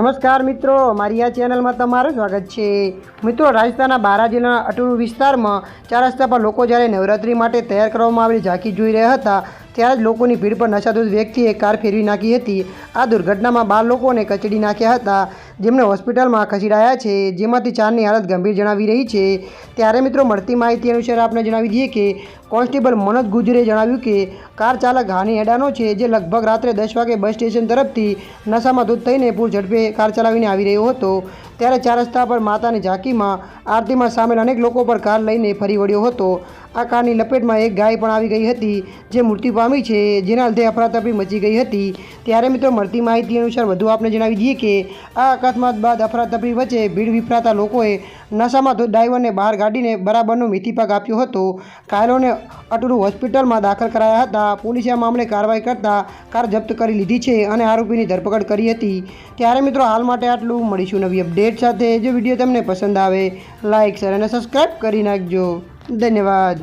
નમસ્કાર મિત્રો, મારી આ ચેનલમાં તમારું સ્વાગત છે. મિત્રો, રાજસ્થાનના બારા જિલ્લાના અટુરુ વિસ્તારમાં ચાર રસ્તા પર લોકો જ્યારે નવરાત્રિ માટે તૈયાર કરવામાં આવેલી ઝાંકી જોઈ રહ્યા હતા ત્યારે જ લોકોની ભીડ પર નશાધૂત વ્યક્તિએ કાર ફેરવી નાખી હતી. આ દુર્ઘટનામાં બાર લોકોને કચડી નાખ્યા હતા. જેમને હોસ્પિટલમાં ખસેડાયા છે, જેમાંથી ચારની હાલત ગંભીર જણાવી રહી છે. ત્યારે મિત્રો, મળતી માહિતી અનુસાર આપણે જણાવી દઈએ કે કોન્સ્ટેબલ મનોજ ગુજરે જણાવ્યું કે કાર ચાલક હાની એડાનો છે, જે લગભગ રાત્રે દસ વાગે બસ સ્ટેશન તરફથી નશામાં ધૂત થઈને પૂર ઝડપે કાર ચલાવીને આવી રહ્યો હતો. ત્યારે ચાર રસ્તા પર માતાની ઝાંકીમાં આરતીમાં સામેલ અનેક લોકો પર કાર લઈને ફરી વળ્યો હતો. આ કારની લપેટમાં એક ગાય પણ આવી ગઈ હતી, જે મૃત્યુ પામી છે, જેના લીધે અફરાતફરી મચી ગઈ હતી. ત્યારે મિત્રો, મળતી માહિતી અનુસાર વધુ આપને જણાવી દઈએ કે, આ અકસ્માત બાદ અફરાતફરી વચ્ચે ભીડ વિફરાતા લોકોએ નશામાં ડ્રાઈવરને બહાર કાઢીને બરાબરનો મિથીપાક આપ્યો હતો. કાયલોને અટુરુ હોસ્પિટલમાં દાખલ કરાયા હતા. પોલીસે આ મામલે કાર્યવાહી કરતા કાર જપ્ત કરી લીધી છે અને આરોપીની ધરપકડ કરી હતી. ત્યારે મિત્રો, હાલ માટે આટલું. મળીશું નવી અપડેટ. સાથે જો વીડિયો તમને પસંદ આવે લાઇક શેર અને સબસ્ક્રાઈબ કરી નાખજો. ધન્યવાદ.